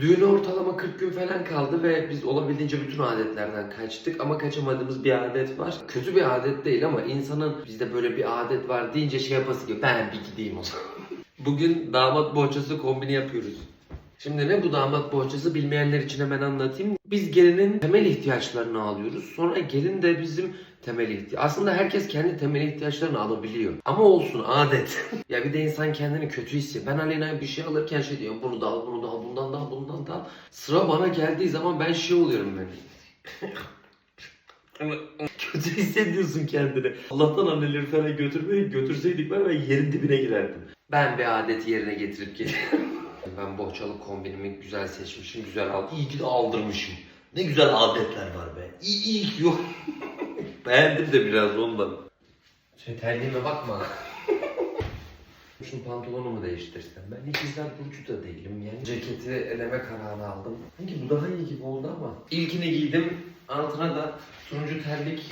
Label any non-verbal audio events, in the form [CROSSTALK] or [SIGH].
Düğüne ortalama 40 gün falan kaldı ve biz olabildiğince bütün adetlerden kaçtık ama kaçamadığımız bir adet var. Kötü bir adet değil ama insanın bizde böyle bir adet var deyince şey yapası gibi ben bir gideyim o zaman. [LAUGHS] Bugün damat bohçası kombini yapıyoruz. Şimdi ne bu damat bohçası bilmeyenler için hemen anlatayım. Biz gelinin temel ihtiyaçlarını alıyoruz. Sonra gelin de bizim temel ihtiyaç. Aslında herkes kendi temel ihtiyaçlarını alabiliyor. Ama olsun adet. [LAUGHS] ya bir de insan kendini kötü hissediyor. Ben Aleyna'ya bir şey alırken şey diyorum. Bunu da al, bunu da al, bundan da al, bundan da al. Sıra bana geldiği zaman ben şey oluyorum ben. [LAUGHS] kötü hissediyorsun kendini. Allah'tan anneleri falan götürmeyi götürseydik ben, ben yerin dibine girerdim. Ben bir adeti yerine getirip geliyorum. [LAUGHS] Ben bohçalı kombinimi güzel seçmişim, güzel aldım. İyi ki de aldırmışım. Ne güzel adetler var be. İyi, iyi ki yok. [LAUGHS] Beğendim de biraz ondan. Şey terliğime bakma. [LAUGHS] Şu pantolonumu değiştirsem. Ben ikizler burcu da değilim yani. Ceketi eleme kararı aldım. Sanki bu daha iyi gibi oldu ama. İlkini giydim. Altına da turuncu terlik